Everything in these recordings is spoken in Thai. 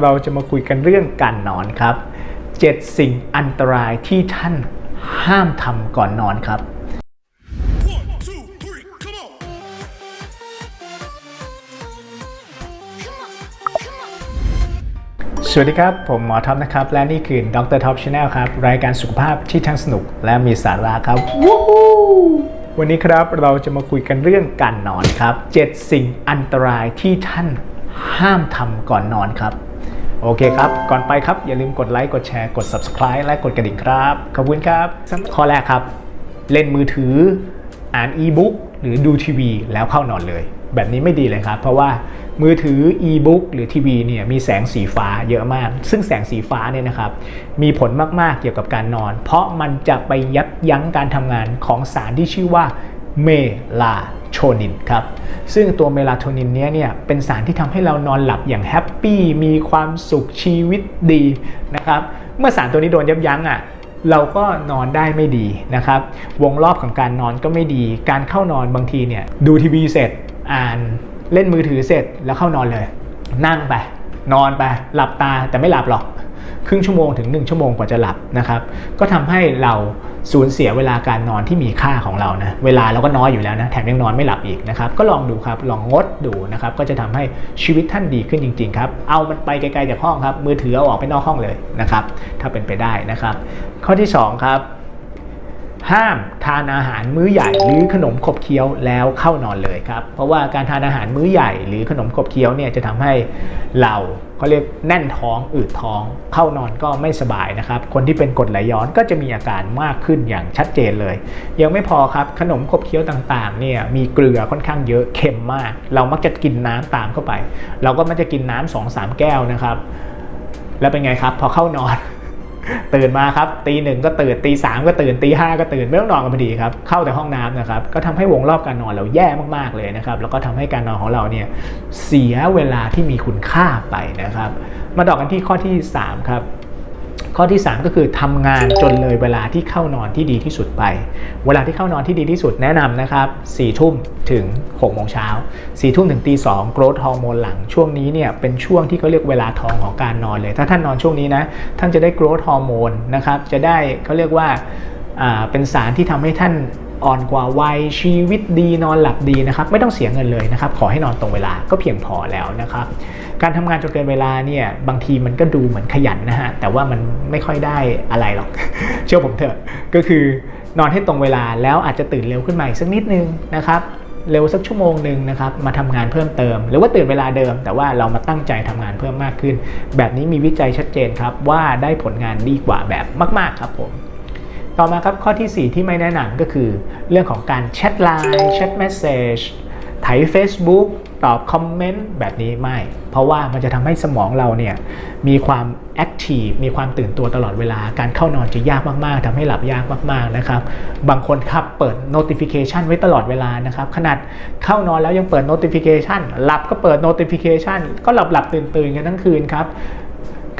เราจะมาคุยกันเรื่องการนอนครับ 7 สิ่งอันตรายที่ท่านห้ามทำก่อนนอนครับ One, two, three, come on! Come on, come on. สวัสดีครับ ผมหมอท็อปนะครับ และนี่คือดรท็อปชาแนลครับ รายการสุขภาพที่ทั้งสนุกและมีสาระครับวู้ฮู้วันนี้ครับเราจะมาคุยกันเรื่องการนอนครับ 7 สิ่งอันตรายที่ท่านห้ามทำก่อนนอนครับ โอเคครับ ก่อนไปครับ อย่าลืมกดไลค์ กดแชร์ กด subscribe และกดกระดิ่งครับ ขอบคุณครับ ข้อแรกครับ เล่นมือถือ อ่านอีบุ๊กหรือดูทีวีแล้วเข้านอนเลย แบบนี้ไม่ดีเลยครับ เพราะว่ามือถืออีบุ๊กหรือทีวีเนี่ยมีแสงสีฟ้าเยอะมาก ซึ่งแสงสีฟ้าเนี่ยนะครับ มีผลมาก ๆ เกี่ยวกับการนอน เพราะมันจะไปยับยั้งการทำงานของสารที่ชื่อว่าเมลา โทนินครับซึ่งตัวเมลาโทนินเนี้ยเนี่ยเป็นสารที่ทำให้เรานอนหลับอย่างแฮปปี้มีความสุขชีวิตดีนะครับเมื่อสารตัวนี้โดนยับยั้งอะเราก็นอนได้ไม่ดีนะครับ วงรอบของการนอนก็ไม่ดี การเข้านอนบางทีเนี่ยดูทีวีเสร็จอ่านเล่นมือถือเสร็จแล้วเข้านอนเลย นั่งไป นอนไปหลับตาแต่ไม่หลับหรอก ครึ่งชั่วโมงถึง 1 ชั่วโมงกว่าจะหลับนะครับ ก็ทำให้เราสูญเสียเวลาการนอนที่มีค่าของเรานะเวลาเราก็น้อยอยู่แล้วนะแถมยังนอนไม่หลับอีกนะครับ ก็ลองดูครับลองงดดูนะครับ ก็จะทำให้ชีวิตท่านดีขึ้นจริง ๆ ครับ เอามันไปไกลๆจากห้องครับมือถือเอาออกไปนอกห้องเลยนะครับ ถ้าเป็นไปได้นะครับ ข้อที่ 2 ครับ ห้ามทานอาหารมื้อใหญ่หรือขนมขบเคี้ยวแล้วเข้านอนเลยครับ เพราะว่าการทานอาหารมื้อใหญ่หรือขนมขบเคี้ยวเนี่ยจะทำให้เราเขาเรียกแน่นท้องอืดท้อง เข้านอนก็ไม่สบายนะครับ คนที่เป็นกรดไหลย้อนก็จะมีอาการมากขึ้นอย่างชัดเจนเลย ยังไม่พอครับขนมขบเคี้ยวต่างๆเนี่ยมีเกลือค่อนข้างเยอะเค็มมาก เรามักจะกินน้ำตามเข้าไป เราก็มักจะกินน้ำสองสามแก้วนะครับ แล้วเป็นไงครับ พอเข้านอน ตื่นมาครับตีหนึ่งก็ตื่นตีสามก็ตื่นตีห้าก็ตื่นไม่ต้องนอนกันพอดีครับเข้าแต่ห้องน้ำนะครับก็ทำให้วงรอบการนอนเราแย่มากๆเลยนะครับแล้วก็ทำให้การนอนของเราเนี่ยเสียเวลาที่มีคุณค่าไปนะครับ มาต่อกันที่ข้อที่ 3 ครับ ข้อที่ 3 ก็คือทำงานจนเลยเวลาที่เข้านอนที่ดีที่สุดไป เวลาที่เข้านอนที่ดีที่สุดแนะนำนะครับ4ทุ่มถึง6โมงเช้า4ทุ่มถึงตีสองโกรทฮอร์โมนหลังช่วงนี้เนี่ยเป็นช่วงที่เขาเรียกเวลาทองของการนอนเลย ถ้าท่านนอนช่วงนี้นะท่านจะได้โกรทฮอร์โมนนะครับจะได้เขาเรียกว่าอ่าเป็นสารที่ทำให้ท่าน อ่อนกว่าวัยชีวิตดีนอนหลับดีนะครับ ไม่ต้องเสียเงินเลยนะครับ ขอให้นอนตรงเวลาก็เพียงพอแล้วนะครับ การทำงานจนเกินเวลาเนี่ยบางทีมันก็ดูเหมือนขยันนะฮะแต่ว่ามันไม่ค่อยได้อะไรหรอก เชื่อผมเถอะก็คือนอนให้ตรงเวลาแล้วอาจจะตื่นเร็วขึ้นมาอีกสักนิดนึงนะครับเร็วสักชั่วโมงหนึ่งนะครับมาทำงานเพิ่มเติม หรือว่าตื่นเวลาเดิม แต่ว่าเรามาตั้งใจทำงานเพิ่มมากขึ้น แบบนี้มีวิจัยชัดเจนครับว่าได้ผลงานดีกว่าแบบมาก ๆ ครับผม ต่อมาครับข้อที่ 4 ที่ไม่แนะนำก็คือ เรื่องของการแชทไลน์แชทเมสเซจไถ Facebook ตอบคอมเมนต์แบบนี้ไม่ เพราะว่ามันจะทำให้สมองเราเนี่ยมีความแอคทีฟมีความตื่นตัวตลอดเวลา การเข้านอนจะยากมากๆทำให้หลับยากมากๆนะครับ บางคนครับเปิด notification ไว้ตลอดเวลานะครับ ขนาดเข้านอนแล้วยังเปิด notification หลับก็เปิด notification ก็หลับหลับตื่นตื่นกันทั้งคืนครับ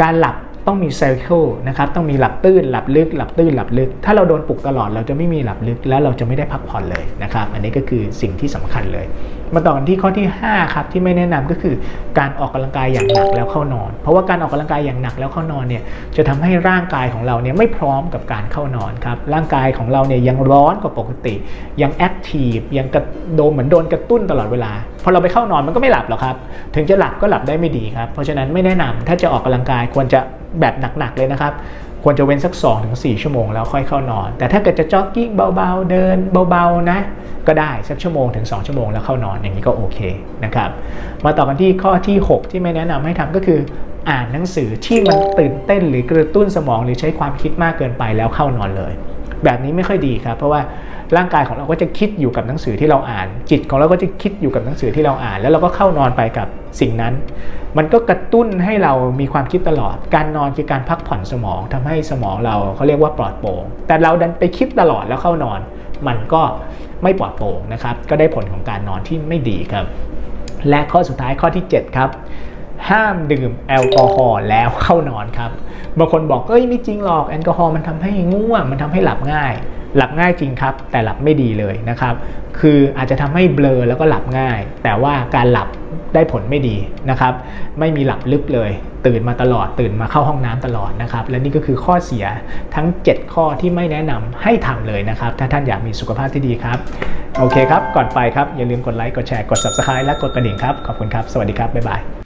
การหลับ ต้องมีไซเคิลนะครับต้องมีหลับตื้นหลับลึกหลับตื้นหลับลึก ถ้าเราโดนปลุกตลอดเราจะไม่มีหลับลึกแล้วเราจะไม่ได้พักผ่อนเลยนะครับอันนี้ก็คือสิ่งที่สำคัญเลย มาต่อกันที่ข้อที่ 5 ครับที่ไม่แนะนำก็คือการออกกำลังกายอย่างหนักแล้วเข้านอน เพราะว่าการออกกำลังกายอย่างหนักแล้วเข้านอนเนี่ยจะทำให้ร่างกายของเราเนี่ยไม่พร้อมกับการเข้านอนครับร่างกายของเราเนี่ยยังร้อนกว่าปกติ ยังแอคทีฟยังกระโดนเหมือนโดนกระตุ้นตลอดเวลาพอเราไปเข้านอนมันก็ไม่หลับหรอกครับ ถึงจะหลับก็หลับได้ไม่ดีครับ เพราะฉะนั้นไม่แนะนำถ้าจะออกกำลังกายควรจะ แบบหนักๆเลยนะครับ ควรจะเว้นสัก 2-4 ชั่วโมงแล้วค่อยเข้านอน แต่ถ้าเกิดจะจ็อกกิ้งเบาๆ เดินเบาๆนะก็ได้สักชั่วโมงถึง 2 ชั่วโมงแล้วเข้านอนอย่างนี้ก็โอเคนะครับมาต่อกันที่ข้อที่ 6 ที่ไม่แนะนำให้ทำก็คืออ่านหนังสือที่มันตื่นเต้นหรือกระตุ้นสมองหรือใช้ความคิดมากเกินไปแล้วเข้านอนเลย แบบนี้ไม่ค่อยดีครับ เพราะว่าร่างกายของเราก็จะคิดอยู่กับหนังสือที่เราอ่าน จิตของเราก็จะคิดอยู่กับหนังสือที่เราอ่าน แล้วเราก็เข้านอนไปกับ สิ่งนั้น มันก็กระตุ้นให้เรามีความคิดตลอด การนอนคือการพักผ่อนสมองทำให้สมองเราเขาเรียกว่าปลอดโปร่งแต่เราดันไปคิดตลอดแล้วเข้านอน มันก็ไม่ปลอดโปร่งนะครับ ก็ได้ผลของการนอนที่ไม่ดีครับ และข้อสุดท้ายข้อที่ 7 ครับ ห้ามดื่มแอลกอฮอล์แล้วเข้านอนครับ บางคนบอกเอ้ยไม่จริงหรอกแอลกอฮอล์มันทำให้ง่วง มันทำให้หลับง่าย หลับง่ายจริงครับ แต่หลับไม่ดีเลยนะครับ คืออาจจะทำให้เบลอแล้วก็หลับง่าย แต่ว่าการหลับได้ผลไม่ดีนะครับ ไม่มีหลับลึกเลย ตื่นมาตลอด ตื่นมาเข้าห้องน้ำตลอดนะครับ และนี่ก็คือข้อเสียทั้ง 7 ข้อที่ไม่แนะนำให้ทำเลยนะครับ ถ้าท่านอยากมีสุขภาพที่ดีครับ โอเคครับ ก่อนไปครับ อย่าลืมกดไลค์ กดแชร์ กด subscribe และกดกระดิ่งครับ ขอบคุณครับ สวัสดีครับ บ๊ายบาย